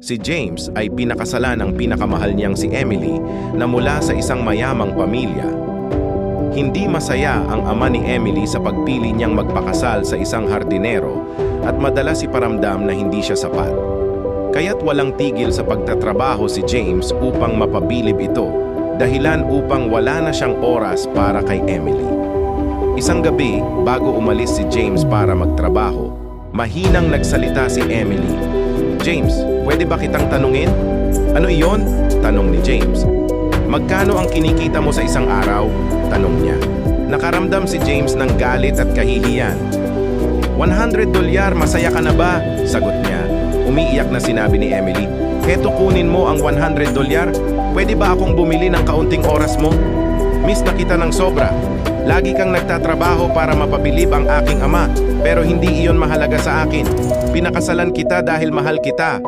Si James ay pinakasalan ng pinakamahal niyang si Emily na mula sa isang mayamang pamilya. Hindi masaya ang ama ni Emily sa pagpili niyang magpakasal sa isang hardinero at madalas iparamdam na hindi siya sapat. Kaya't walang tigil sa pagtatrabaho si James upang mapabilib ito, dahilan upang wala na siyang oras para kay Emily. Isang gabi, bago umalis si James para magtrabaho, mahinang nagsalita si Emily. James, pwede ba kitang tanungin? Ano iyon? Tanong ni James. Magkano ang kinikita mo sa isang araw? Tanong niya. Nakaramdam si James ng galit at kahihiyan. 100 dolyar, masaya ka na ba? Sagot niya. Umiiyak na sinabi ni Emily, Heto kunin mo ang 100 dolyar. Pwede ba akong bumili ng kaunting oras mo? Miss na kita ng sobra. Lagi kang nagtatrabaho para mapabilib ang aking ama, pero hindi iyon mahalaga sa akin. Pinakasalan kita dahil mahal kita.